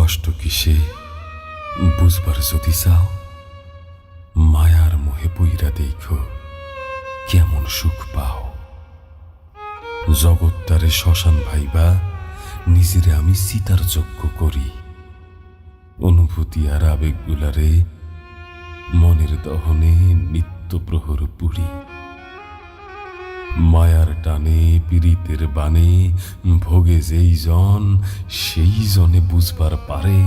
কষ্ট কিসে? বুঝবার যদি চাও, মায়ার মোহে পইরা দেখো, কেমন সুখ পাও। জগৎটারে শ্মশান ভাইবা, নিজেরে আমি সীতার যজ্ঞ করি। অনুভূতি আর আবেগগুলারে মনের দহনে নিত্য প্রহর পুরি। মায়ার টানে, পীড়িতের বানে ভোগে যেই জন, সেই জনে বুঝবার পারে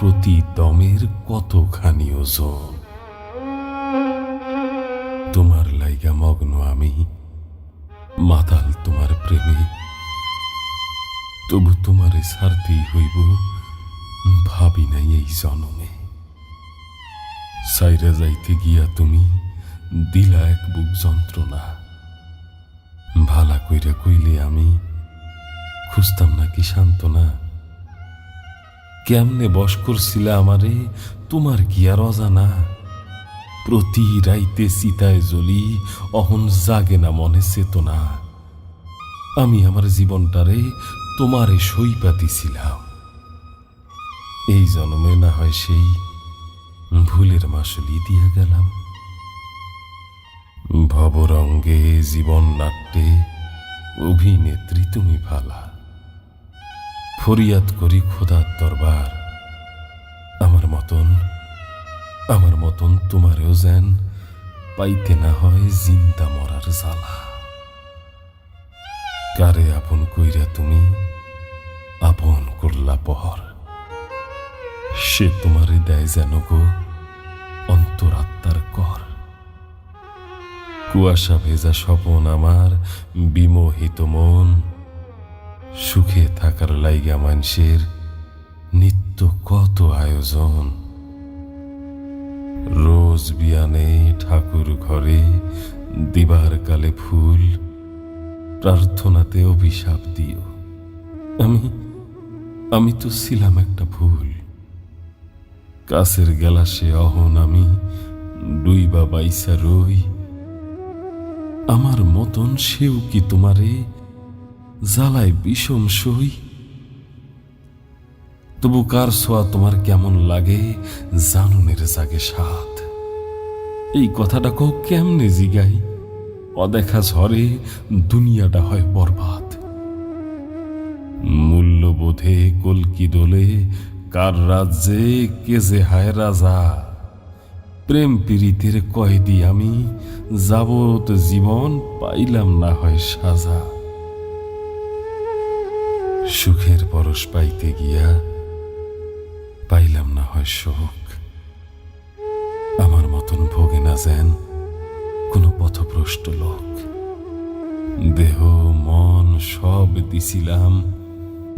প্রতি দমের কতখানি ওজন। তোমার লাইগা মগ্ন আমি, মাতাল তোমার প্রেমে। তবু তোমারে ছাড়তেই হইব, ভাবি নাই এই জনমে। সাইরা যাইতে গিয়া তুমি দিলা এক বুক যন্ত্রণা। ভালা কইরা কইলে আমি খুঁজতাম নাকি সান্ত্বনা। কেমনে বস করছিলে আমারে, তোমার কি আর অজানা? প্রতি রাইতে চিতায় জ্বলি, অহন জাগে না মনে চেতনা। আমি আমার জীবনটারে তোমারে সই পাতিছিলাম এই জন্মে না হয় সেই ভুলের মাসুলি দিয়া গেলাম। ভবরঙ্গে জীবন নাট্যে অভিনেত্রী তুমি ভালা। ফরিয়াদ করি খোদার দরবার। আমার মতন আমার মতন তোমারেও যেন পাইতে না হয় জিন্দা মরার জ্বালা। কারে আপন কইরা তুমি আপন করলা পহর? সে তোমারে দেয় যেন গো অন্তরাত্মার কর কুয়াশা ভেজা স্বপন আমার, বিমোহিত মন। সুখে থাকার লাইগা মানুষের নিত্য কত আয়োজন। রোজ বিয়ানে ঠাকুর ঘরে দিবার কালে ফুল, প্রার্থনাতে অভিশাপ দিও। আমি আমি তো ছিলাম একটা ফুল কাছের গেলাসে অহন আমি ডুইবা বাইসা রই আমার মতন সেও কি তোমারে জ্বালায় বিষম সই? তবু কার সোয়া তোমার কেমন লাগে জানুনের জাগে সাথ এই কথাটা কও কেমনে জিগাই? অদেখা ঝরে দুনিয়াটা হয় বরবাদ। মূল্যবোধে কলকি দোলে কার রাজ্যে কে যে হায় রাজা? প্রেম পীড়িতের কয়েদি আমি যাবত জীবন পাইলাম না হয় সাজা। সুখের পরশ পাইতে গিয়া পাইলাম না হয় শোক। আমার মতন ভোগে না যেন কোনো পথভ্রষ্ট লোক। দেহ, মন সব দিছিলাম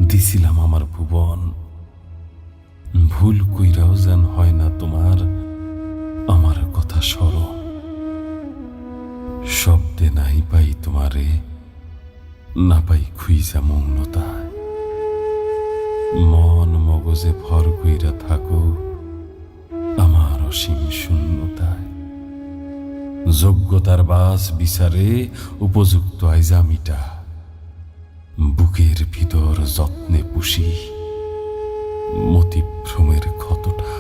দিছিলাম আমার ভুবন। ভুল কইরাও যেন হয় না তোমার আমার কথা সরো শব্দে নাই পাই তোমারে, না পাই খুইজা মৌনতা। মন মগজে ভর কইরা থাকো আমার অসীম শূন্যতায়। যোগ্যতার বাস বিচারে উপযুক্ত আইজামিটা, বুকের ভিতর যত্নে পুষি, মতিভ্রমের ক্ষতটা।